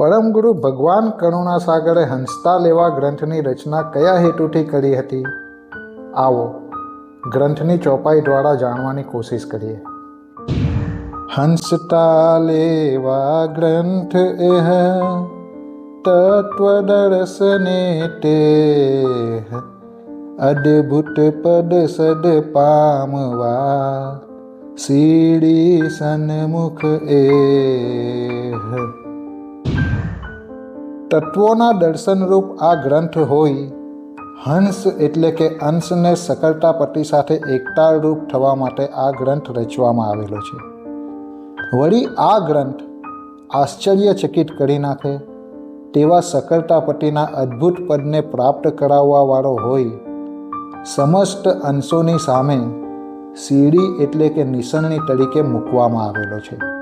પરમગુરુ ભગવાન કરુણાસાગરે હંસતા લેવા ગ્રંથની રચના કયા હેતુથી કરી હતી? આવો, ગ્રંથની ચોપાઈ દ્વારા જાણવાની કોશિશ કરીએ. હંસતા લેવા ગ્રંથ એહ, તત્વદર્શને તે અદ્ભુત પદ સદ પામવા, સીડી સન્મુખ એ તત્વોના દર્શનરૂપ આ ગ્રંથ હોય, હંસ એટલે કે અંશને સકળતાપતિ સાથે એકતારૂપ થવા માટે આ ગ્રંથ રચવામાં આવેલો છે. વળી આ ગ્રંથ આશ્ચર્યચકિત કરી નાખે તેવા સકળતાપતિના અદ્ભુત પદને પ્રાપ્ત કરાવવાવાળો હોય, સમસ્ત અંશોની સામે સીડી એટલે કે નિસરણી તરીકે મૂકવામાં આવેલો છે.